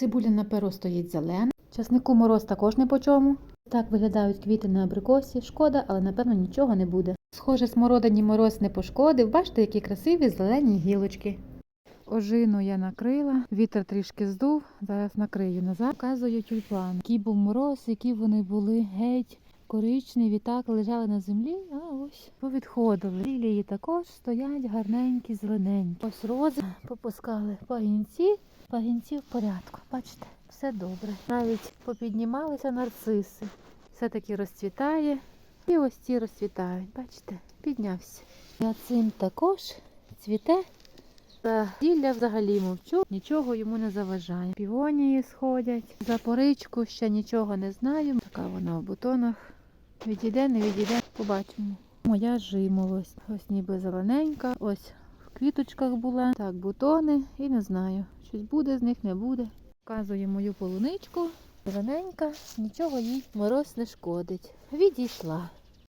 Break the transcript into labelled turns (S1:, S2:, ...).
S1: Цибуля на перо стоїть зелена. Часнику мороз також не по чому. Так виглядають квіти на абрикосі. Шкода, але напевно нічого не буде. Схоже, смородині мороз не пошкодив. Бачите, які красиві зелені гілочки. Ожину я накрила, вітер трішки здув, зараз накрию назад. Показую тюльпан. Який був мороз, які вони були геть коричневі, так лежали на землі, а ось повідходили. Лілії також стоять гарненькі, зелененькі. Ось рози попускали пагінці, пагінці в порядку. Бачите, все добре. Навіть попіднімалися нарциси. Все-таки розцвітає. І ось ці розцвітають. Бачите, піднявся. А цим також цвіте. Та ділля взагалі мовчу, нічого йому не заважає. Півонії сходять. За поричку ще нічого не знаю. Така вона в бутонах. Відійде, не відійде, побачимо. Моя жимолость. Ось ніби зелененька, ось в квіточках була. Так, бутони і не знаю. Щось буде з них, не буде. Показую мою полуничку. Зелененька, нічого їй мороз не шкодить. Відійшла.